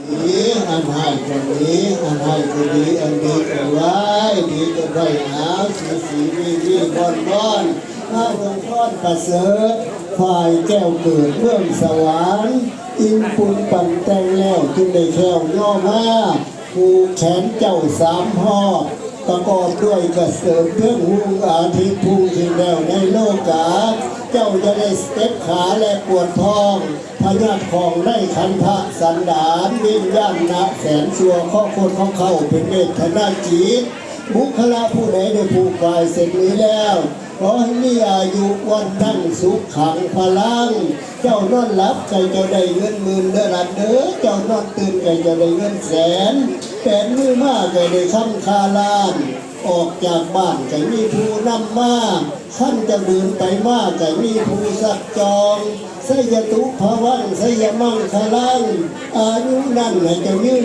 นี้อันให้คนนี้อันให้คนนี้อันดีก็ไว้ดีก็ไว้หาสีสีวีวีบอนบอนข้าดงก้อนประเสริฐฝ่ายแก้วเกิดเมืองสวรรค์อินปุนปั่นแต่งแล้วจึงได้แควย่อมาผูแขนเจ้าสามพ่อประกอบด้วยกระเสริมเพื่องหุงอาทิตย์พุ่งขึ้นแล้วในโลกา เจ้าจะได้สเต็ปขาและปวดท้องพญาติของได้ขันธะสันดานวิญญาณนะแสนสัวข้อคนของเขาเป็นเมตนาจิตบุคลาผู้ใดได้ผูกกายเสร็จนี้แล้วขอให้มีอายุวันนั่งสุขขังพลัง เจ้านอนหลับใจเจ้าได้เงินหมื่นเด้อลัดเด้อเจ้านอนตื่นใจเจ้าได้เงินแสน แปดมือมากใจได้คำคาลาน ออกจากบ้านใจมีผู้นำมาขั้นจะเดินไปมากใจมีผู้สักจองสยตุภวันสยมังคลังอายุนั่นให้เจะยืน